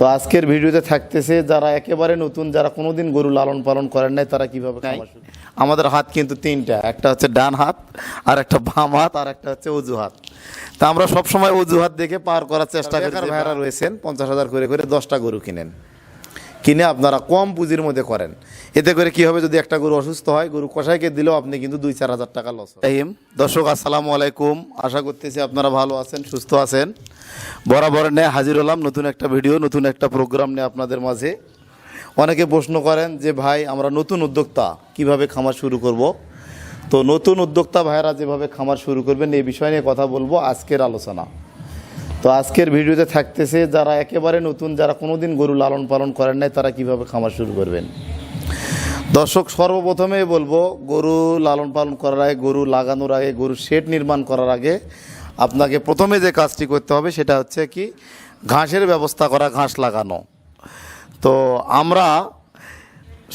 তো আজকের ভিডিওতে থাকতেছে যারা একেবারে নতুন যারা কোনোদিন গরু লালন পালন করেন নাই তারা কীভাবে আমাদের হাত কিন্তু তিনটা একটা হচ্ছে ডান হাত আর একটা বাম হাত আর একটা হচ্ছে অজুহাত। তা আমরা সবসময় অজুহাত দেখে পার করার চেষ্টা করি। ভাইরা রয়েছেন পঞ্চাশ হাজার করে করে দশটা গরু কিনেন। কিনে আপনারা কম পুঁজির মধ্যে করেন। এতে করে কি হবে যদি একটা গরু অসুস্থ হয় গরু কষাইকে দিলেও আপনি কিন্তু দুই চার হাজার টাকা লস টাইম দর্শক আসসালামু আলাইকুম। আশা করতেছি আপনারা ভালো আছেন সুস্থ আছেন। বরাবর নিয়ে হাজির হলাম নতুন একটা ভিডিও নতুন একটা প্রোগ্রাম নিয়ে আপনাদের মাঝে। অনেকে প্রশ্ন করেন যে ভাই আমরা নতুন উদ্যোক্তা কীভাবে খামার শুরু করব? তো নতুন উদ্যোক্তা ভাইরা যেভাবে খামার শুরু করবেন এই বিষয় নিয়ে কথা বলব আজকের আলোচনা। তো আজকের ভিডিওতে থাকতেছে যারা একেবারে নতুন, যারা কোনোদিন গরু লালন পালন করেন নাই, তারা কীভাবে খামার শুরু করবেন? দর্শক সর্বপ্রথমে বলব, গরু লালন পালন করার আগে, গরু লাগানোর আগে গরু শেড নির্মাণ করার আগে আপনাকে প্রথমে যে কাজটি করতে হবে সেটা হচ্ছে কি, ঘাসের ব্যবস্থা করা, ঘাস লাগানো। তো আমরা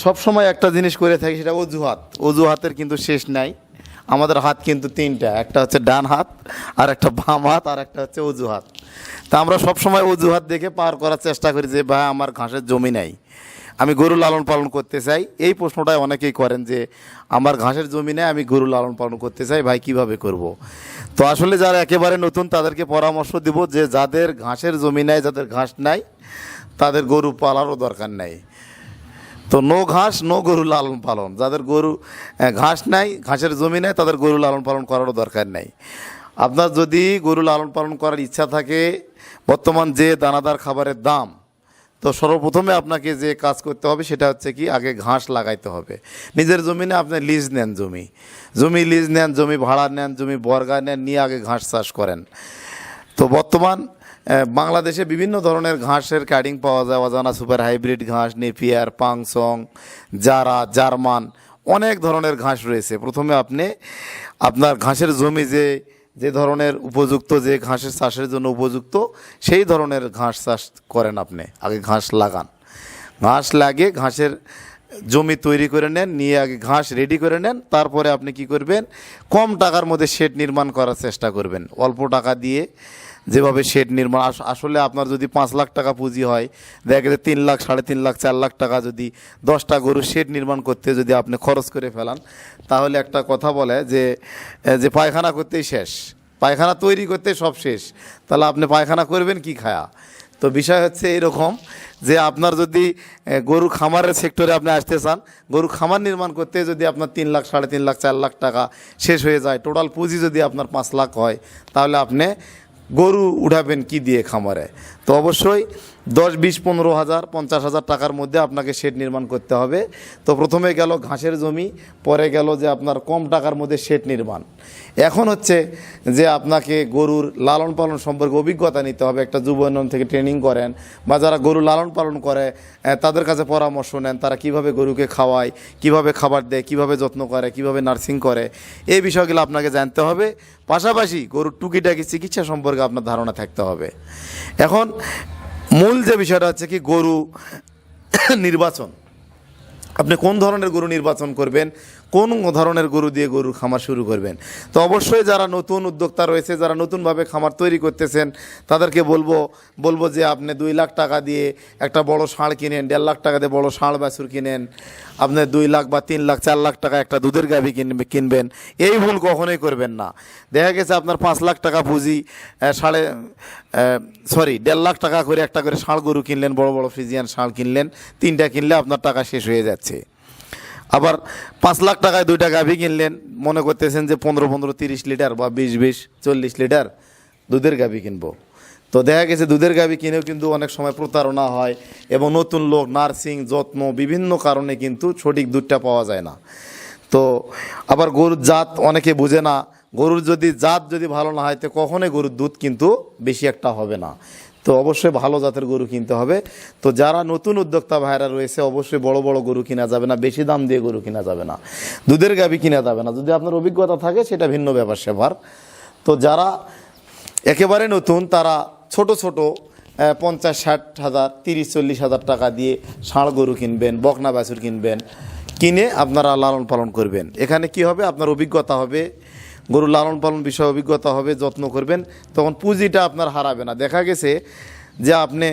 সব সময় একটা জিনিস করে থাকি, সেটা অজুহাত। অজুহাতের কিন্তু শেষ নাই। আমাদের হাত কিন্তু তিনটা, একটা হচ্ছে ডান হাত, আর একটা বাম হাত, আর একটা হচ্ছে অজুহাত। তা আমরা সব সময় অজুহাত দেখে পার করার চেষ্টা করি যে, ভাই, আমার ঘাসের জমি নাই। আমি গরু লালন পালন করতে চাই। এই প্রশ্নটাই অনেকেই করেন যে, আমার ঘাসের জমি নেই, আমি গরু লালন পালন করতে চাই, ভাই, কীভাবে করব। তো আসলে যারা একেবারে নতুন, তাদেরকে পরামর্শ দিব যে, যাদের ঘাসের জমি নাই, যাদের ঘাস নাই, তাদের গরু পালারও দরকার নাই। তো নো ঘাস, নো গরু লালন পালন। যাদের গরু ঘাস নাই, ঘাসের জমি নাই, তাদের গরু লালন পালন করারও দরকার নাই। আপনার যদি গরু লালন পালন করার ইচ্ছা থাকে, বর্তমান যে দানাদার খাবারের দাম, তো সর্বপ্রথমে আপনাকে যে কাজ করতে হবে সেটা হচ্ছে কি, আগে ঘাস লাগাইতে হবে। নিজের জমিনে আপনি লিজ নেন জমি। জমি লিজ নেন, জমি ভাড়া নেন, জমি বর্গা নেন, নিয়ে আগে ঘাস চাষ করেন। তো বর্তমান বাংলাদেশে বিভিন্ন ধরনের ঘাসের কাটিং পাওয়া যায়। অজানা সুপার হাইব্রিড ঘাস, নেপিয়ার, পাংসং, জারা, জার্মান, অনেক ধরনের ঘাস রয়েছে। প্রথমে আপনি আপনার ঘাসের জমি যে যে ধরনের উপযুক্ত, যে ঘাসের চাষের জন্য উপযুক্ত, সেই ধরনের ঘাস চাষ করেন আপনি। আগে ঘাস লাগান। ঘাস লাগে ঘাসের জমি তৈরি করে নেন, নিয়ে আগে ঘাস রেডি করে নেন, তারপরে আপনি কি করবেন? কম টাকার মধ্যে শেড নির্মাণ করার চেষ্টা করবেন। অল্প টাকা দিয়ে যেভাবে শেড নির্মাণ, আস- আসলে আপনার যদি পাঁচ লাখ টাকা পুঁজি হয়, দেখা গেছে তিন লাখ, সাড়ে তিন লাখ, চার লাখ টাকা যদি দশটা গরু শেড নির্মাণ করতে যদি আপনি খরচ করে ফেলান, তাহলে একটা কথা বলে যে যে পায়খানা করতেই শেষ। পায়খানা তৈরি করতে সব শেষ। তাহলে আপনি পায়খানা করবেন কি খায়া? তো বিষয় হচ্ছে এরকম যে আপনার যদি গরু খামারের সেক্টরে আপনি আসতে চান গরু খামার নির্মাণ করতে যদি আপনার তিন লাখ, সাড়ে তিন লাখ, চার লাখ টাকা শেষ হয়ে যায় টোটাল পুঁজি যদি আপনার পাঁচ লাখ হয়, তাহলে আপনি গরু উঠাবেন কি দিয়ে খামারে? তো অবশ্যই দশ, বিশ, পনেরো হাজার, পঞ্চাশ হাজার টাকার মধ্যে আপনাকে শেড নির্মাণ করতে হবে। তো প্রথমে গেল ঘাসের জমি, পরে গেল যে আপনার কম টাকার মধ্যে শেড নির্মাণ। এখন হচ্ছে যে আপনাকে গরুর লালন পালন সম্পর্কে অভিজ্ঞতা নিতে হবে। একটা যুব উন্নয়ন থেকে ট্রেনিং করেন বা যারা গরু লালন পালন করে তাদের কাছে পরামর্শ নেন, তারা কীভাবে গরুকে খাওয়ায়, কীভাবে খাবার দেয়, কীভাবে যত্ন করে, কীভাবে নার্সিং করে। এই বিষয়গুলো আপনাকে জানতে হবে। পাশাপাশি গরুর টুকিটাকি চিকিৎসা সম্পর্কে আপনার ধারণা থাকতে হবে। এখন মূল যে বিষয়টা হচ্ছে কি গরু নির্বাচন। আপনি কোন ধরনের গরু নির্বাচন করবেন? কোন ধরনের গরু দিয়ে গরুর খামার শুরু করবেন? তো অবশ্যই যারা নতুন উদ্যোক্তা রয়েছে, যারা নতুনভাবে খামার তৈরি করতেছেন, তাদেরকে বলব বলব যে আপনি দুই লাখ টাকা দিয়ে একটা বড় ষাঁড় কিনেন, দেড় লাখ টাকা দিয়ে বড় ষাঁড় বাছুর কিনেন, আপনি দুই লাখ বা তিন লাখ, চার লাখ টাকা একটা দুধের গাভি কিনবে, কিনবেন, এই ভুল কখনোই করবেন না। দেখা গেছে আপনার পাঁচ লাখ টাকা পুঁজি সাড়ে সরি, দেড় লাখ টাকা করে একটা করে ষাঁড় গরু কিনলেন, বড় বড় ফ্রিজিয়ান ষাঁড় কিনলেন, তিনটা কিনলে আপনার টাকা শেষ হয়ে যাচ্ছে। আবার পাঁচ লাখ টাকায় দুইটা গাভি কিনলেন। মনে করতেছেন যে পনেরো পনেরো, তিরিশ লিটার বা বিশ বিশ, চল্লিশ লিটার দুধের গাভি কিনবো। তো দেখা গেছে দুধের গাভি কিনেও কিন্তু অনেক সময় প্রতারণা হয় এবং নতুন লোক, নার্সিং, যত্ন বিভিন্ন কারণে কিন্তু সঠিক দুধটা পাওয়া যায় না। তো আবার গরুর জাত অনেকে বুঝে না। গরুর যদি জাত যদি ভালো না হয়, তো কখনোই গরুর দুধ কিন্তু বেশি একটা হবে না। তো অবশ্যই ভালো জাতের গরু কিনতে হবে। তো যারা নতুন উদ্যোক্তা ভাইরা রয়েছে, অবশ্যই বড় বড় গরু কিনা যাবে না, বেশি দাম দিয়ে গরু কিনা যাবে না। দুধের গাবি কিনা যাবে না। যদি আপনার অভিজ্ঞতা থাকে, সেটা ভিন্ন ব্যাপার সেবার তো যারা একেবারে নতুন, তারা ছোট ছোট পঞ্চাশ, ষাট হাজার, তিরিশ, চল্লিশ হাজার টাকা দিয়ে ষাঁড় গরু কিনবেন, বকনা বাছুর কিনবেন, কিনে আপনারা লালন পালন করবেন। এখানে কি হবে? আপনার অভিজ্ঞতা হবে। গরু লালন পালন বিষয়ে অভিজ্ঞতা হবে, যত্ন করবেন, তখন পুঁজিটা আপনার হারাবে না। দেখা গেছে যে আপনি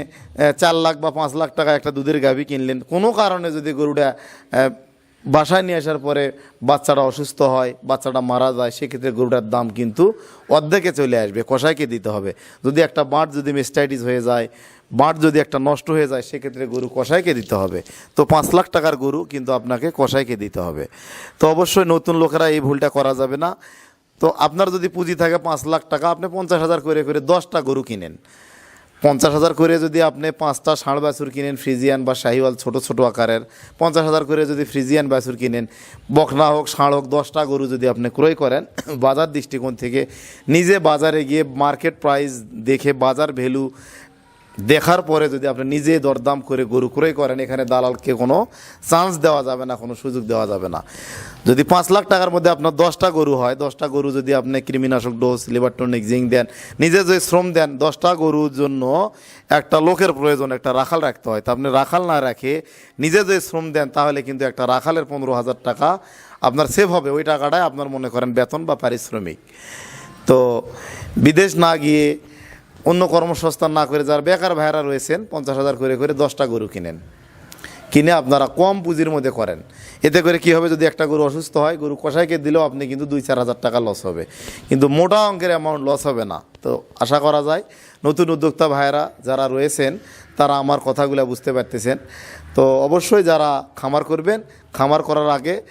চার লাখ বা পাঁচ লাখ টাকা একটা দুধের গাভী কিনলেন, কোনো কারণে যদি গরুটা বাসায় নিয়ে আসার পরে বাচ্চাটা অসুস্থ হয়, বাচ্চাটা মারা যায়, সেক্ষেত্রে গরুটার দাম কিন্তু অর্ধেকে চলে আসবে, কষাইকে দিতে হবে। যদি একটা বাঁট যদি মেস্টাইটিস হয়ে যায়, বাঁট যদি একটা নষ্ট হয়ে যায়, সেক্ষেত্রে গরু কষাইকে দিতে হবে। তো পাঁচ লাখ টাকার গরু কিন্তু আপনাকে কষাইকে দিতে হবে। তো অবশ্যই নতুন লোকেরা এই ভুলটা করা যাবে না। তো আপনার যদি পুঁজি থাকে পাঁচ লাখ টাকা, আপনি পঞ্চাশ হাজার করে করে দশটা গরু কিনেন। পঞ্চাশ হাজার করে যদি আপনি পাঁচটা ষাঁড় বাছুর কিনেন, ফ্রিজিয়ান বা শাহিওয়াল ছোট ছোট আকারের, পঞ্চাশ হাজার করে যদি ফ্রিজিয়ান বাছুর কিনেন, বকনা হোক, ষাঁড় হোক, দশটা গরু যদি আপনি ক্রয় করেন, বাজার দৃষ্টিকোণ থেকে নিজে বাজারে গিয়ে মার্কেট প্রাইস দেখে বাজার ভ্যালু দেখার পরে যদি আপনি নিজে দরদাম করে গরু ক্রয় করেন, এখানে দালালকে কোনো চান্স দেওয়া যাবে না, কোনো সুযোগ দেওয়া যাবে না। যদি পাঁচ লাখ টাকার মধ্যে আপনার দশটা গরু হয়, দশটা গরু যদি আপনি কৃমিনাশক ডোজ লিভার টনিক জিঙ্ক দেন, নিজে যদি শ্রম দেন, দশটা গরুর জন্য একটা লোকের প্রয়োজন, একটা রাখাল রাখতে হয়। তা আপনি রাখাল না রাখে নিজে যদি শ্রম দেন, তাহলে কিন্তু একটা রাখালের পনেরো হাজার টাকা আপনার সেভ হবে। ওই টাকাটাই আপনার মনে করেন বেতন বা পারিশ্রমিক। তো বিদেশ না গিয়ে অন্য কর্মসংস্থান না করে যারা বেকার ভাইরা রয়েছেন, পঞ্চাশ হাজার করে করে দশটা গরু কিনেন। কিনে আপনারা কম পুঁজির মধ্যে করেন। এতে করে কি হবে? যদি একটা গরু অসুস্থ হয়, গরু কষাইকে দিলেও আপনি কিন্তু দুই, চার হাজার টাকা লস হবে। কিন্তু মোটা অঙ্কের অ্যামাউন্ট লস হবে না। তো আশা করা যায়, নতুন উদ্যোক্তা ভাইয়েরা যারা রয়েছেন, তারা আমার কথাগুলো বুঝতে পারতেছেন। তো অবশ্যই যারা খামার করবেন, খামার করার আগে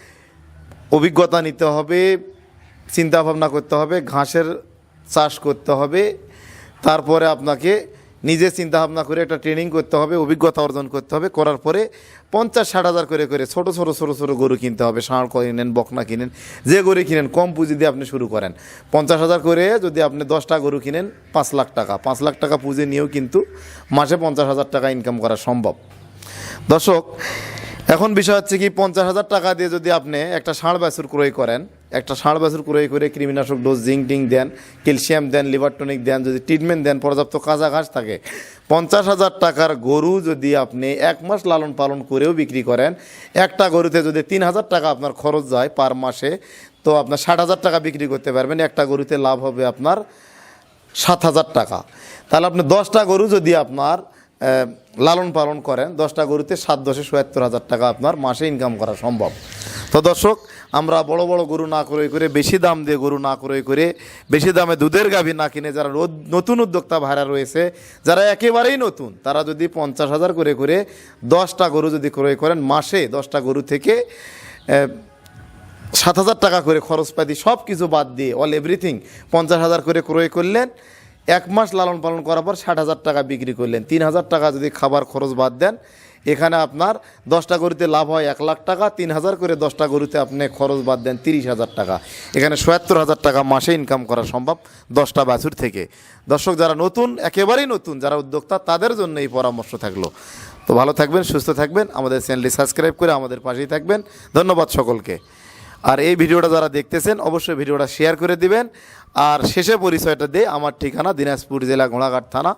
অভিজ্ঞতা নিতে হবে চিন্তা ভাবনা করতে হবে, ঘাসের চাষ করতে হবে তারপরে আপনাকে নিজে চিন্তা ভাবনা করে একটা ট্রেনিং করতে হবে, অভিজ্ঞতা অর্জন করতে হবে, করার পরে পঞ্চাশ ষাট হাজার করে করে ছোটো ছোটো ছোটো ছোটো গরু কিনতে হবে, ষাঁড় কিনেন, বকনা কিনেন, যে গরু কিনেন, কম পুঁজি দিয়ে আপনি শুরু করেন। পঞ্চাশ হাজার করে যদি আপনি দশটা গরু কিনেন, পাঁচ লাখ টাকা, পাঁচ লাখ টাকা পুঁজি নিয়েও কিন্তু মাসে পঞ্চাশ হাজার টাকা ইনকাম করা সম্ভব। দর্শক, এখন বিষয় হচ্ছে কি, পঞ্চাশ হাজার টাকা দিয়ে যদি আপনি একটা ষাঁড় বাছুর ক্রয় করেন একটা ষাঁড় বাছুর ক্রয় করে কৃমিনাশক ডোজ, জিঙ্ক টিঙ্ক দেন, ক্যালসিয়াম দেন, লিভার টনিক দেন, যদি ট্রিটমেন্ট দেন, পর্যাপ্ত কাঁচা ঘাস থাকে। পঞ্চাশ হাজার টাকার গরু যদি আপনি এক মাস লালন পালন করেও বিক্রি করেন, একটা গরুতে যদি তিন হাজার টাকা আপনার খরচ যায় পার মাসে, তো আপনার ষাট হাজার টাকা বিক্রি করতে পারবেন, একটা গরুতে লাভ হবে আপনার সাত হাজার টাকা। তাহলে আপনি দশটা গরু যদি আপনার লালন পালন করেন, দশটা গরুতে সাত দশে সত্তর হাজার টাকা আপনার মাসে ইনকাম করা সম্ভব। তো দর্শক, আমরা বড় বড় গরু না ক্রয় করে, বেশি দাম দিয়ে গরু না ক্রয় করে, বেশি দামে দুধের গাভী না কিনে যারা নতুন উদ্যোক্তা ভাড়া রয়েছে, যারা একেবারেই নতুন, তারা যদি পঞ্চাশ হাজার করে করে দশটা গরু যদি ক্রয় করেন, মাসে দশটা গরু থেকে সাত হাজার টাকা করে খরচপাতি সব কিছু বাদ দিয়ে অল এভরিথিং পঞ্চাশ হাজার করে ক্রয় করলেন, এক মাস লালন পালন করার পর ষাট হাজার টাকা বিক্রি করলেন। তিন হাজার টাকা যদি খাবার খরচ বাদ দেন এখানে আপনার দশটা গরুতে লাভ হয় এক লাখ টাকা, তিন হাজার করে দশটা গরুতে আপনি খরচ বাদ দেন তিরিশ হাজার টাকা। এখানে সত্তর হাজার টাকা মাসে ইনকাম করা সম্ভব দশটা বাছুর থেকে। দর্শক, যারা নতুন, একেবারেই নতুন, যারা উদ্যোক্তা, তাদের জন্য এই পরামর্শ থাকল। তো ভালো থাকবেন, সুস্থ থাকবেন, আমাদের চ্যানেলটি সাবস্ক্রাইব করে আমাদের পাশেই থাকবেন। ধন্যবাদ সকলকে। আর এই ভিডিওটা যারা দেখতেছেন, অবশ্যই ভিডিওটা শেয়ার করে দিবেন। আর শেষে পরিচয়টা দিয়ে আমার ঠিকানা দিনাজপুর জেলা ঘোড়াঘাট থানা।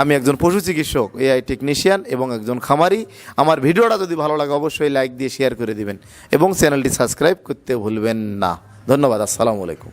আমি একজন পশু চিকিৎসক এআই টেকনিশিয়ান এবং একজন খামারি। আমার ভিডিওটা যদি ভালো লাগে অবশ্যই লাইক দিয়ে শেয়ার করে দিবেন এবং চ্যানেলটি সাবস্ক্রাইব করতে ভুলবেন না। ধন্যবাদ, আসসালামু আলাইকুম।